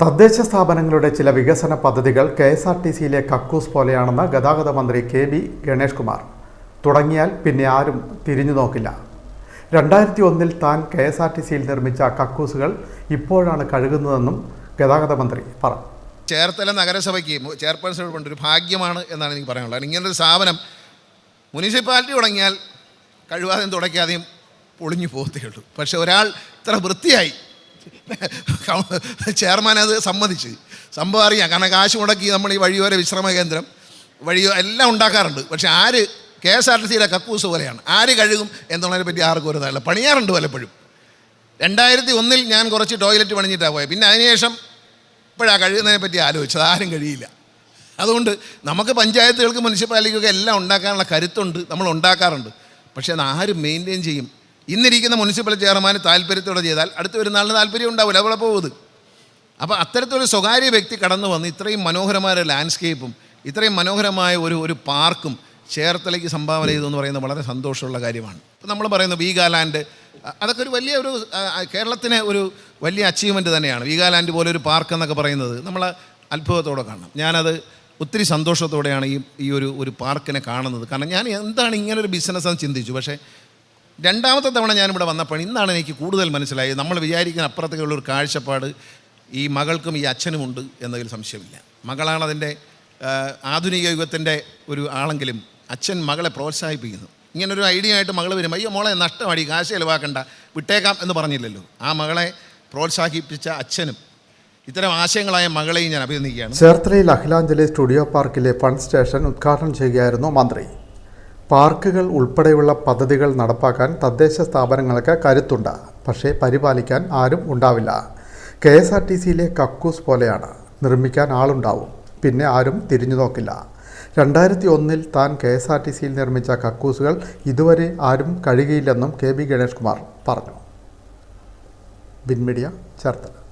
തദ്ദേശ സ്ഥാപനങ്ങളുടെ ചില വികസന പദ്ധതികൾ കെ എസ് ആർ ടി സിയിലെ കക്കൂസ് പോലെയാണെന്ന് ഗതാഗത മന്ത്രി കെ ബി ഗണേഷ് കുമാർ തുടങ്ങിയാൽ പിന്നെ ആരും തിരിഞ്ഞു നോക്കില്ല. രണ്ടായിരത്തി ഒന്നിൽ താൻ കെ എസ് ആർ ടി സിയിൽ നിർമ്മിച്ച കക്കൂസുകൾ ഇപ്പോഴാണ് കഴുകുന്നതെന്നും ഗതാഗത മന്ത്രി പറഞ്ഞു. ചേർത്തല നഗരസഭയ്ക്ക് ചെയർപേഴ്സൺ കൊണ്ട് ഒരു ഭാഗ്യമാണ് എന്നാണ് എനിക്ക് പറയാനുള്ളത്. ഇങ്ങനൊരു സ്ഥാപനം മുനിസിപ്പാലിറ്റി തുടങ്ങിയാൽ കഴിവാതെയും തുടയ്ക്കാതെയും പൊളിഞ്ഞു പോകത്തേ ഉള്ളൂ. പക്ഷെ ഒരാൾ ഇത്ര വൃത്തിയായി ചെയർമാൻ അത് സമ്മതിച്ച്. സംഭവം അറിയാം. കാരണം കാശ് മുടക്കി നമ്മൾ ഈ വഴിയോര വിശ്രമ കേന്ദ്രം വഴിയോ എല്ലാം ഉണ്ടാക്കാറുണ്ട്. പക്ഷെ ആര് കെ എസ് ആർ ടി സിയിലെ കക്കൂസ് പോലെയാണ്. ആര് കഴുകും എന്നുള്ളതിനെ പറ്റി ആർക്കും ഒരു നല്ല പണിയാറുണ്ട് പലപ്പോഴും. രണ്ടായിരത്തി ഒന്നിൽ ഞാൻ കുറച്ച് ടോയ്ലറ്റ് പണിഞ്ഞിട്ടാണ് പോയത് പിന്നെ അതിനുശേഷം ഇപ്പോഴാണ് കഴിയുന്നതിനെ പറ്റി ആലോചിച്ചത്. ആരും കഴിയില്ല. അതുകൊണ്ട് നമുക്ക് പഞ്ചായത്തുകൾക്ക് മുനിസിപ്പാലിറ്റിക്കൊക്കെ എല്ലാം ഉണ്ടാക്കാനുള്ള കരുത്തുണ്ട്. നമ്മൾ ഉണ്ടാക്കാറുണ്ട്. പക്ഷേ അത് ആരും മെയിന്റെയിൻ ചെയ്യും. ഇന്നിരിക്കുന്ന മുനിസിപ്പൽ ചെയർമാൻ താല്പര്യത്തോടെ ചെയ്താൽ അടുത്ത വരുന്ന താല്പര്യം ഉണ്ടാവില്ല അവിടെ പോകുന്നത് അപ്പോൾ അത്തരത്തിലൊരു സ്വകാര്യ വ്യക്തി കടന്നു വന്ന് ഇത്രയും മനോഹരമായ ഒരു ലാൻഡ്സ്കേപ്പും ഇത്രയും മനോഹരമായ ഒരു ഒരു പാർക്കും ചേർത്തലയ്ക്ക് സംഭാവന ചെയ്തു എന്ന് പറയുന്നത് വളരെ സന്തോഷമുള്ള കാര്യമാണ്. ഇപ്പോൾ നമ്മൾ പറയുന്നത് വീഗാലാൻഡ് അതൊക്കെ ഒരു വലിയ ഒരു കേരളത്തിന് ഒരു വലിയ അച്ചീവ്മെന്റ് തന്നെയാണ്. വീഗാലാൻഡ് പോലെ ഒരു പാർക്ക് എന്നൊക്കെ പറയുന്നത് നമ്മൾ അത്ഭുതത്തോടെ കാണണം. ഞാനത് ഒത്തിരി സന്തോഷത്തോടെയാണ് ഈ ഈ ഒരു ഒരു പാർക്കിനെ കാണുന്നത്. കാരണം ഞാൻ എന്താണ് ഇങ്ങനെ ഒരു ബിസിനസ് ചിന്തിച്ചു. പക്ഷേ രണ്ടാമത്തെ തവണ ഞാനിവിടെ വന്നപ്പോൾ ഇന്നാണ് എനിക്ക് കൂടുതൽ മനസ്സിലായത്. നമ്മൾ വിചാരിക്കുന്ന അപ്പുറത്തേക്കുള്ള ഒരു കാഴ്ചപ്പാട് ഈ മകൾക്കും ഈ അച്ഛനുമുണ്ട് എന്നതിൽ സംശയമില്ല. മകളാണ് അതിന്റെ ആധുനിക യുഗത്തിന്റെ ഒരു ആളെങ്കിലും അച്ഛൻ മകളെ പ്രോത്സാഹിപ്പിക്കുന്നു. ഇങ്ങനൊരു ഐഡിയ ആയിട്ട് മകൾ വരും. അയ്യോ മോളെ നഷ്ടമാടി കാശ് ചിലവാക്കണ്ട വിട്ടേക്കാം എന്ന് പറഞ്ഞില്ലല്ലോ. ആ മകളെ പ്രോത്സാഹിപ്പിച്ച അച്ഛനും ഇത്തരം ആശയങ്ങളായ മകളെയും ഞാൻ അഭിനന്ദിക്കുകയാണ്. ചേർത്തലയിൽ അഖിലാഞ്ജലി സ്റ്റുഡിയോ പാർക്കിലെ ഫണ്ട് സ്റ്റേഷൻ ഉദ്ഘാടനം ചെയ്യുകയായിരുന്നു മന്ത്രി. പാർക്കുകൾ ഉൾപ്പെടെയുള്ള പദ്ധതികൾ നടപ്പാക്കാൻ തദ്ദേശ സ്ഥാപനങ്ങൾക്ക് കരുത്തുണ്ട്. പക്ഷേ പരിപാലിക്കാൻ ആരും ഉണ്ടാവില്ല. കെ എസ് ആർ ടി സിയിലെ കക്കൂസ് പോലെയാണ്. നിർമ്മിക്കാൻ ആളുണ്ടാവും. പിന്നെ ആരും തിരിഞ്ഞു നോക്കില്ല. രണ്ടായിരത്തി ഒന്നിൽ താൻ കെ എസ് ആർ ടി സിയിൽ നിർമ്മിച്ച കക്കൂസുകൾ ഇതുവരെ ആരും കഴുകിയില്ലെന്നും കെ ബി ഗണേഷ് കുമാർ പറഞ്ഞു. ബിൻമീഡിയ ചേർത്തല.